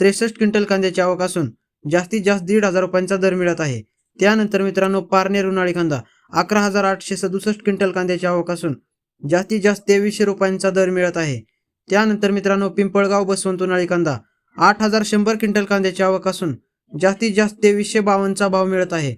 त्रेसष्ट क्विंटल कांद्याची आवक असून जास्तीत जास्त दीड हजार रुपयांचा दर मिळत आहे. त्यानंतर मित्रांनो पारनेर उन्हाळी कांदा अकरा हजार आठशे सदुसष्ट क्विंटल कांद्याची आवक असून जास्तीत जास्त तेवीसशे रुपयांचा दर मिळत आहे. त्यानंतर मित्रांनो पिंपळगाव बसवंत उन्हाळी कांदा आठ हजार शंभर क्विंटल कांद्याची आवक असून जास्तीत जास्त तेवीसशे बावन्नचा भाव मिळत आहे.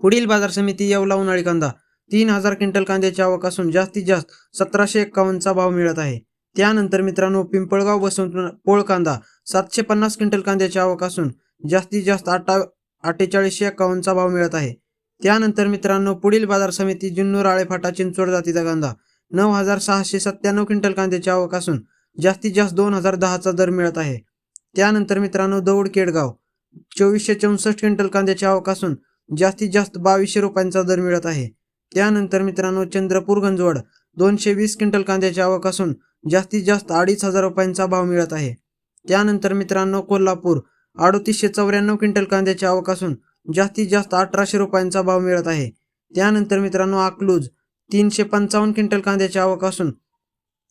पुढील बाजार समिती येवला उन्हाळी कांदा तीन हजार क्विंटल कांद्याची आवक असून जास्तीत जास्त सतराशे एक्कावन्नचा भाव मिळत आहे. त्यानंतर मित्रांनो पिंपळगाव बसवंत पोळ कांदा सातशे पन्नास क्विंटल कांद्याची आवक असून जास्तीत जास्त अठ्ठा अठ्ठेचाळीसशे एकावन्नचा भाव मिळत आहे. त्यानंतर मित्रांनो पुढील बाजार समिती जुन्नूर आळेफाटा चिंचवड जातीचा कांदा नऊ हजार सहाशे सत्त्याण्णव क्विंटल कांद्याची आवक असून जास्तीत जास्त दोन हजार दहाचा दर मिळत आहे. त्यानंतर मित्रांनो दौड केडगाव चोवीसशे चौसष्ट क्विंटल कांद्याची आवक असून जास्तीत जास्त बावीसशे रुपयांचा दर मिळत आहे. त्यानंतर मित्रांनो चंद्रपूर गंजवड दोनशे वीस क्विंटल कांद्याची आवक असून जास्तीत जास्त अडीच हजार रुपयांचा भाव मिळत आहे. त्यानंतर मित्रांनो कोल्हापूर अडोतीसशे चौऱ्याण्णव क्विंटल कांद्याची आवक असून जास्तीत जास्त अठराशे रुपयांचा भाव मिळत आहे. त्यानंतर मित्रांनो अकलूज तीनशे पंचावन्न क्विंटल कांद्याची आवक असून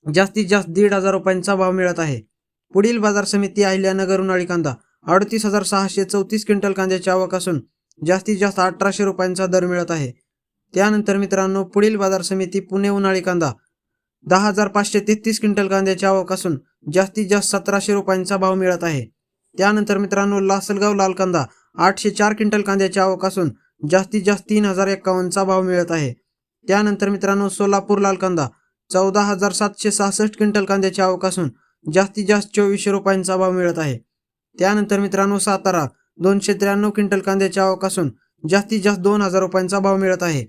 जास्तीत जास्त दीड हजार रुपयांचा भाव मिळत आहे. पुढील बाजार समिती अहिल्यानगर उन्हाळी कांदा अडतीस हजार सहाशे चौतीस क्विंटल कांद्याची आवक असून जास्तीत जास्त अठराशे रुपयांचा दर मिळत आहे. त्यानंतर मित्रांनो पुढील बाजार समिती पुणे उन्हाळी कांदा दहा हजार पाचशे तेहतीस क्विंटल कांद्याची आवक असून जास्तीत जास्त सतराशे रुपयांचा भाव मिळत आहे. त्यानंतर मित्रांनो लासलगाव लाल कांदा आठशे चार क्विंटल कांद्याची आवक असून जास्तीत जास्त तीन हजार एक्कावन्नचा भाव मिळत आहे. त्यानंतर मित्रांनो सोलापूर लाल कांदा चौदा हजार सातशे सहासष्ट क्विंटल कांद्याची आवक असून जास्तीत जास्त चोवीसशे रुपयांचा भाव मिळत आहे. त्यानंतर मित्रांनो सातारा दोनशे त्र्याण्णव क्विंटल कांद्याची आवक असून जास्तीत जास्त दोन हजार रुपयांचा भाव मिळत आहे.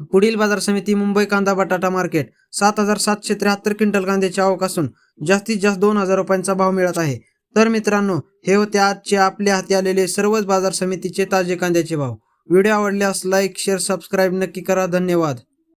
पुढील बाजार समिती मुंबई कांदा बटाटा मार्केट सात हजार सातशे त्र्याहत्तर क्विंटल कांद्याची आवक असून जास्तीत जास्त दोन हजार रुपयांचा भाव मिळत आहे. तर मित्रांनो हे होते आजचे आपल्या हाती आलेले सर्वच बाजार समितीचे ताजे कांद्याचे भाव. व्हिडिओ आवडल्यास लाईक शेअर सबस्क्राईब नक्की करा. धन्यवाद.